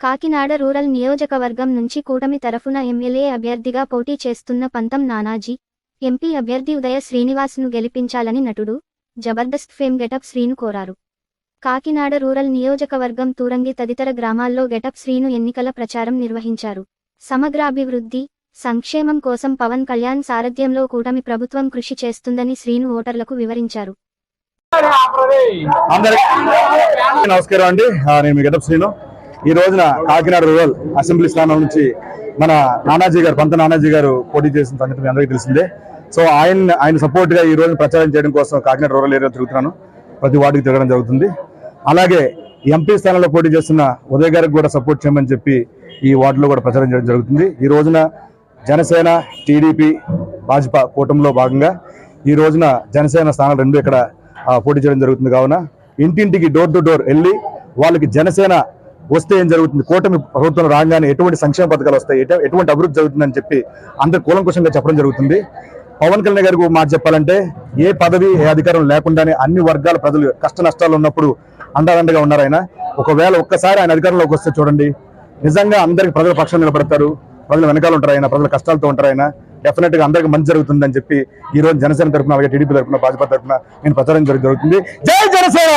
Kakinada rural నియోజకవర్గం నుంచి కూటమి తరఫున ఎమ్మెల్యే అభ్యర్థిగా పోటీ చేస్తున్న పంతం నానాజీ ఎంపీ అభ్యర్థి ఉదయ శ్రీనివాస్ను గెలిపించాలని నటుడు జబర్దస్త్ ఫేమ్ గెటప్ శ్రీను కోరారు. కాకినాడ రూరల్ నియోజకవర్గం తూరంగి తదితర గ్రామాల్లో గెటప్ శ్రీను ఎన్నికల ప్రచారం నిర్వహించారు. సమగ్రాభివృద్ధి సంక్షేమం కోసం పవన్ కళ్యాణ్ సారథ్యంలో కూటమి ప్రభుత్వం కృషి చేస్తుందని శ్రీను ఓటర్లకు వివరించారు. నమస్కారం అండి. నేను మీ గెటప్ శ్రీను. ఈ రోజున కాకినాడ రూరల్ అసెంబ్లీ స్థానం నుంచి మన నానాజీ గారు పంత నానాజీ గారు పోటీ చేసిన సంగతి మీ అందరికీ తెలిసిందే. సో ఆయన ఆయన సపోర్ట్గా ఈ రోజు ప్రచారం చేయడం కోసం కాకినాడ రూరల్ ఏరియా తిరుగుతున్నాను. ప్రతి వార్డుకి తిరగడం జరుగుతుంది. అలాగే ఎంపీ స్థానంలో పోటీ చేస్తున్న ఉదయ్ గారికి కూడా సపోర్ట్ చేయమని చెప్పి ఈ వార్డులో కూడా ప్రచారం చేయడం జరుగుతుంది. ఈ రోజున జనసేన టీడీపీ భాజపా కూటమిలో భాగంగా ఈ రోజున జనసేన స్థానాలు రెండు ఇక్కడ పోటీ చేయడం జరుగుతుంది. కావున ఇంటింటికి డోర్ టు డోర్ వెళ్ళి వాళ్ళకి జనసేన వస్తే ఏం జరుగుతుంది? కూటమి ప్రభుత్వం రాగానే ఎటువంటి సంక్షేమ పథకాలు వస్తాయి? ఎటువంటి అభివృద్ధి జరుగుతుందని చెప్పి అందరు కూలంకుషంగా చెప్పడం జరుగుతుంది. పవన్ కళ్యాణ్ గారికి మాట చెప్పాలంటే ఏ పదవి ఏ అధికారం లేకుండానే అన్ని వర్గాల ప్రజలు కష్ట నష్టాలు ఉన్నప్పుడు అండదండగా ఉన్నారు ఆయన. ఒకవేళ ఒక్కసారి ఆయన అధికారంలోకి వస్తే చూడండి. నిజంగా అందరికి ప్రజల పక్షం నిలబడతారు. ప్రజలు వెనకాల ఉంటారు ఆయన ప్రజల కష్టాలతో ఉంటారు ఆయన డెఫినెట్గా అందరికి మంచి జరుగుతుందని చెప్పి ఈ రోజు జనసేన తరఫున అలాగే టీడీపీ తరఫున భాజపా తరఫున నేను ప్రచారం జరుగుతుంది. జై జనసేన!